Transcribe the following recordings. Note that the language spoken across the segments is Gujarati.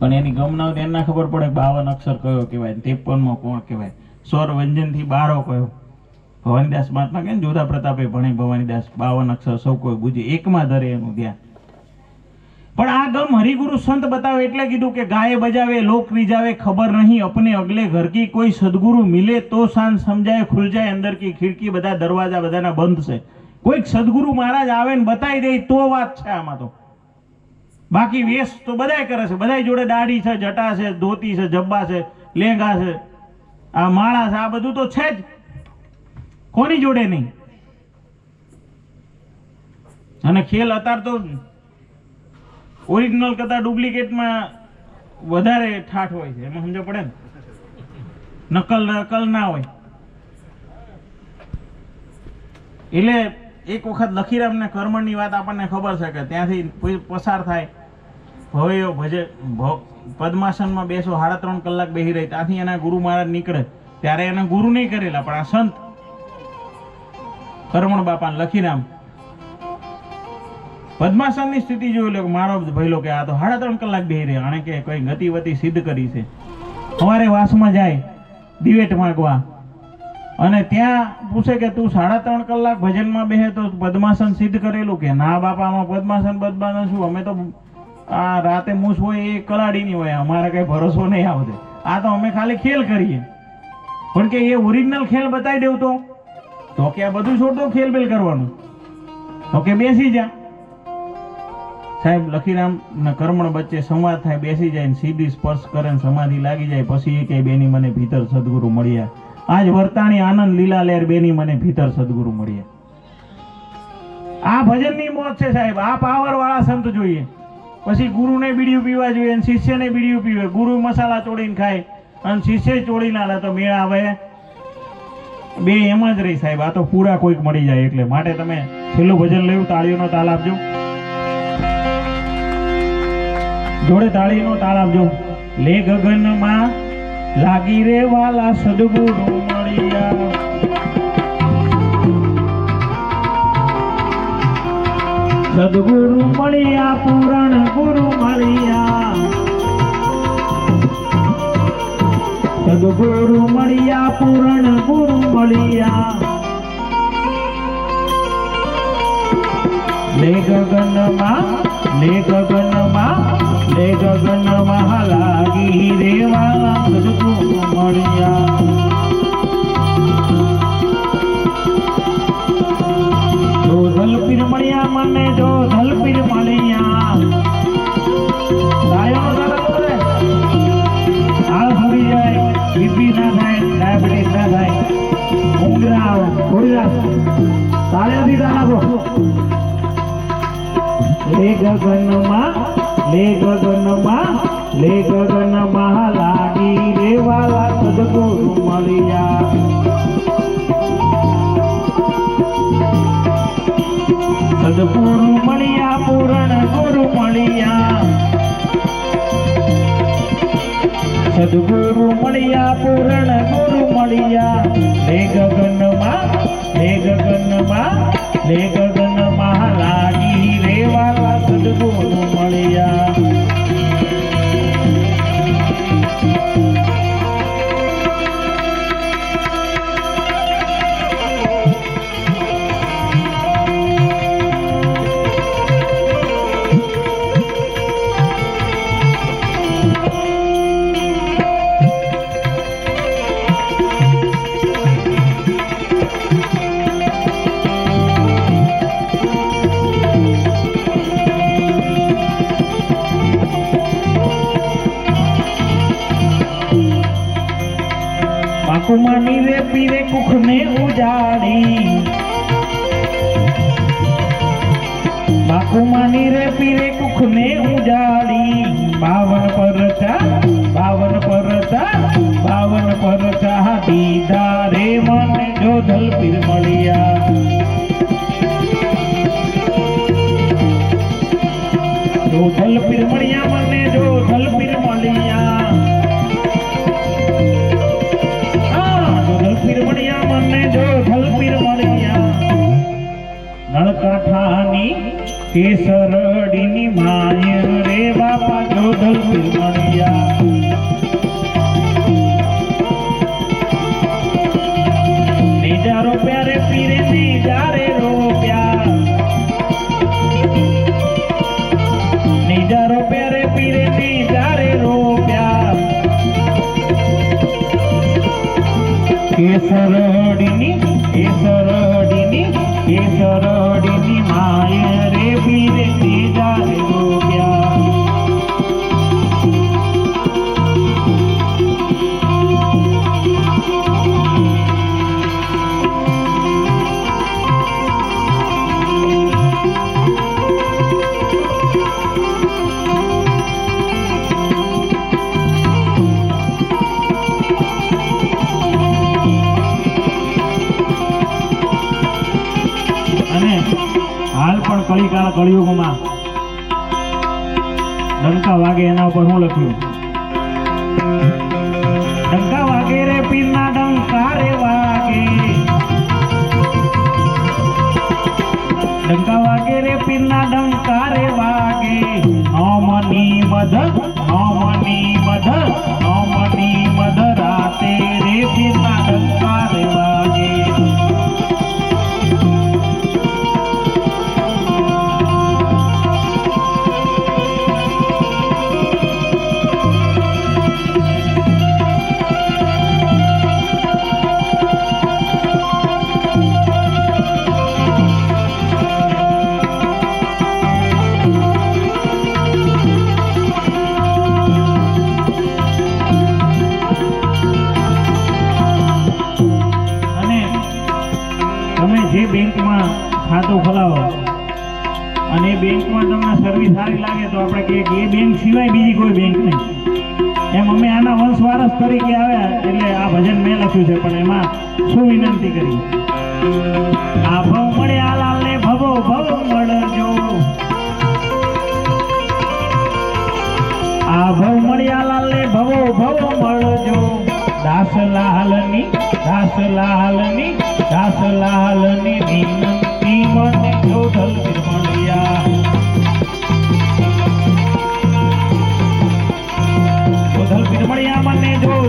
પણ એની એને ના ખબર પડે બાવન અક્ષર કયો કહેવાય ત્રેપનમાં કોણ કહેવાય. સ્વર વ્યંજનથી બારો કયો? ભવાનીદાસ મહાત્મા કે જોધા પ્રતાપે ભણે ભવાનીદાસ બાવન અક્ષર સૌ કોઈ બુજે એકમાં ધરે એનું ધ્યાન. પણ આ ગમ હરિગુરુ સંત બતાવે એટલે કીધું કે ગાય બજાવે, લોક રીજાવે, ખબર નહીં, અપને અગલે ઘર કી કોઈ સદગુરુ મિલે તો સાંજ સમજાય ખુલ જાય અંદર કી ખિડકી બધા દરવાજા બધાના બંધ છે. કોઈક સદગુરુ મહારાજ આવે ને બતાવી દે તો વાત છે આમાં તો. બાકી વેશ તો બધાય કરે છે. બધાય જોડે દાઢી છે, જટા છે, ધોતી છે, જબ્બા છે, લેંગા છે. આ માળા છે આ બધું તો છે જ. કોની જોડે નહીં? અને ખેલ અત્યારે તો ઓરિજિનલ કરતા ડુપ્લિકેટમાં વધારે ઠાઠ હોય છે. એમાં સમજો પડે ને? નકલ નકલ ના હોય. એટલે એક વખત લખીરામને કર્મણની વાત આપણને ખબર છે કે ત્યાંથી પસાર થાય. ભવ્યો ભજે પદ્માસનમાં બેસો, સાડા ત્રણ કલાક બેસી રહી, ત્યાંથી એના ગુરુ મહારાજ નીકળે. ત્યારે એને ગુરુ નહીં કરેલા, પણ આ સંત કરમણ બાપા લખીરામ. પદ્માસનની સ્થિતિ જોઈ લો મારો ભયલો કે આ તો સાડા ત્રણ કલાક બેહી રહ્યા, આણે કે કોઈ ગતિવતી સિદ્ધ કરી છે. સવારે વાસમાં જાય, દિવેટ માંગવા. અને ત્યાં પૂછે કે તું સાડા ત્રણ કલાક ભજનમાં બેહે તો પદ્માસન સિદ્ધ કરેલું કે ના બાપામાં પદ્માસન પદ્માસન શું? અમે તો આ રાતે મૂસ હોય એ કલાડીની હોય, અમારે કઈ ભરોસો નહીં આવતો આ તો અમે ખાલી ખેલ કરીએ. પણ કે એ ઓરિજિનલ ખેલ બતાવી દેવું તો? તો કે આ બધું છોડ દો, ખેલ બેલ કરવાનું. તો કે બેસી જા. સાહેબ, લખીરામ ને કર્મણ વચ્ચે સંવાદ થાય, બેસી જાય ને સીધી સ્પર્શ કરે ને સમાધિ લાગી જાય, પછી એ કે બેની મને ભીતર સદગુરુ મળ્યા. આજ વર્તાણી આનંદ લીલા લેર બેની મને ભીતર સદગુરુ મળીએ. આ ભજનની મોત છે સાહેબ, આ પાવર વાળા સંત જોઈએ. પછી ગુરુને બીડીયું પીવા જોઈએ અને શિષ્યને બીડીયું પીવે. ગુરુ મસાલા ચોડીને ખાય અને શિષ્ય ચોળી ના લે તો મેળ આવે. બે એમ જ રહી સાહેબ, આ તો પૂરા કોઈક મળી જાય એટલે. માટે તમે છેલ્લું ભજન લેવું તાળીઓનો તાલ આપજો. જોડે તાળીનો તાળ આપજો. લે ગગનમાં લાગી રે વાલા સદગુરુ મળ્યા. સદગુરુ મળ્યા, પૂરણ ગુરુ મળ્યા. સદગુરુ મળ્યા, પૂરણ ગુરુ મળ્યા. લે ગગનમાં લે ગગનમાં લે ગગનમાં લાગી રેવા મળ્યા. જો ધલપીર મળ્યા મને, જો ધલપીર મળ્યા. હાલ ફૂરી જાય બીપી થાય ડાયાબિટીસ ના થાય ઉંગરા આવે લે ગગનમાં લે ગગનમાં લે ગગનમાં લાગી રેવાલા સદગુરુ મળ્યા. સદગુરુ મળ્યા, પૂરણ ગુરુ મળ્યા. સદગુરુ મળ્યા, પૂરણ ગુરુ મળ્યા. લે ગગનમાં લે ગગનમાં, લે પીરે કુખને ઉજાડી બાવન પરચા બાવન પરચા બાવન પરચા દીધા રે મને જોધલ ધલપીર મળ્યા. આ જો ધલપીર મળ્યા મને જો ધલપીર મળ્યા. નળકાંઠાની કેસરડીની હજારો પ્યારે પીરેની જારે રો પ્યાર. નિજારો પ્યારે પીરેની જારે રો પ્યાર. કેસરો પણ કળીકાળ કળિયુગમાં ડંકા વાગે એના ઉપર હું લખ્યું? ડંકા વાગે રે પીરના ડંકા રે વાગે. ડંકા વાગે રે પીરના અને બેંકમાં તમને સર્વિસ સારી લાગે તો આપણે કહીએ કે એ બેંક સિવાય બીજી કોઈ બેંક નહીં. એમ અમે આના વંશ વારસ તરીકે આવ્યા એટલે આ ભજન મેં લખ્યું છે, પણ એમાં શું વિનંતી કરી? આ ભવ મળ્યા લાલને ભવો, ભવ મળજો. આ ભવ મળ્યા લાલને ભવો, ભવ મળજો. દાસલાલની દાસલાલની દાસલાલની વિનંતી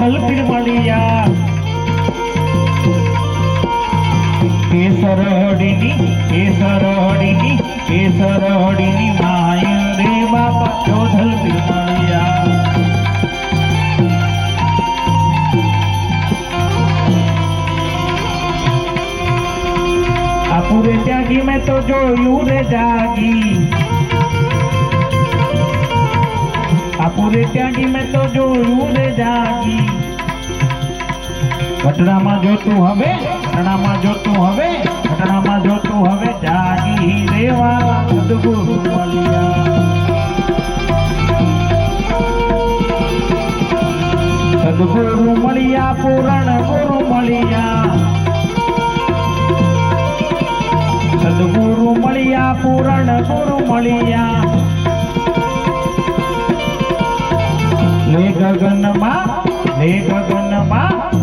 મને જોધલ પીરમળિયા કેસરડીની કેસરડીની કેસરડીની માય રે બાપા જોધલ પીરમળિયા આ પૂરે ત્યાગી મેં તો જોયું રે જાગી. આ પૂરે ત્યાગી મેં તો જોયું રે જાગી. ઘટનામાં જોતું હવે, ઘટનામાં જોતું હવે, ઘટનામાં જોતું હવે જાગી રેવા સદગુરુ મળ્યા સદગુરુ મળ્યા પૂરણ ગુરુ મળ્યા સદગુરુ મળ્યા પૂરણ ગુરુ મળ્યા લે ગગનમાં લે ગગનમાં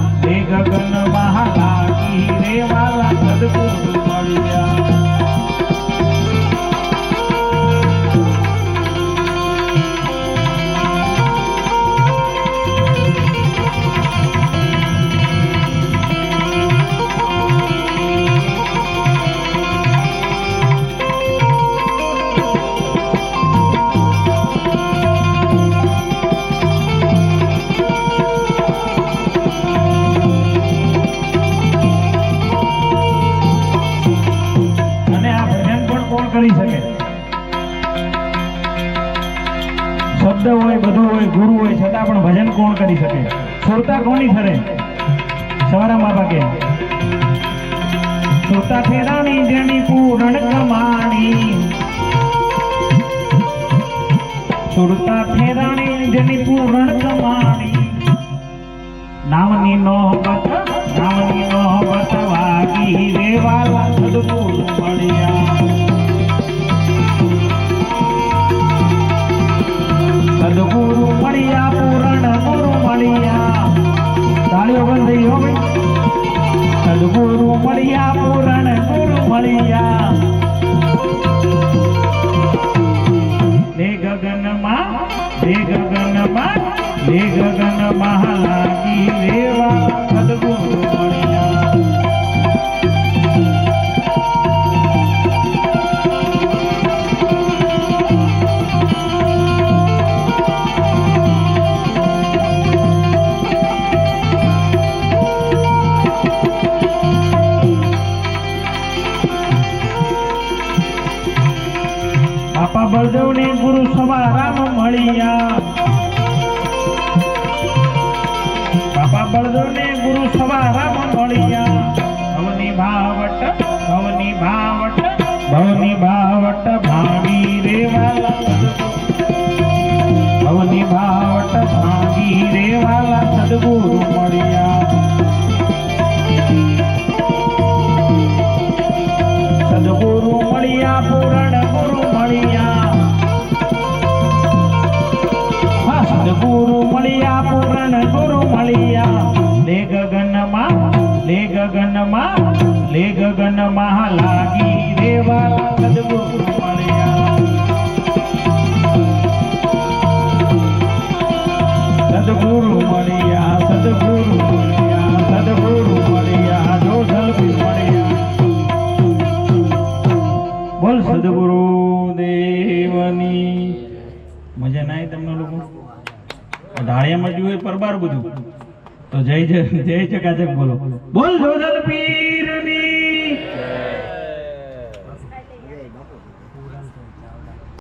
લે ગગનમાં લાગી રે વાલા સદગુરુ મળ્યા. કરી શકે. શબ્દ હોય, બધું હોય, ગુરુ હોય, છતાં પણ ભજન કોણ કરી શકે? સુરતા કોની ફરે? સવારામ બાબા કે સુરતા ફેરાણી જેની પૂરણ કમાણી. સુરતા ફેરાણી જેની પૂરણ કમાણી. નામની નોબત નામની નોબત વાગી રેવાલા સદગુરુ મળ્યા ભાઈ સદગુરુ ભાવટ ભવની ભાવટ ભવની ભાવટ ભાવી રે વાલા ભવની ભાવટ ભાવી રે વાલા સદગુરુ મળ્યા સદગુરુ મળ્યા પૂરણ ગુરુ મળ્યા સદગુરુ મળ્યા પૂરણ ગુરુ મળ્યા લે ગગનમાં લે ગગનમાં લે ગગનમાં લાગી રે વાલા સદગુરુ મળ્યા. સદગુરુ મળ્યા મળ્યા, સદગુરુ મળ્યા, જો જલપી દેવની. મજા ના તમને લોકો? ઢાળિયામાં જોયું પરબાર બધું? જય જય જય ચકાચક બોલો. બોલ જોધલ પીરની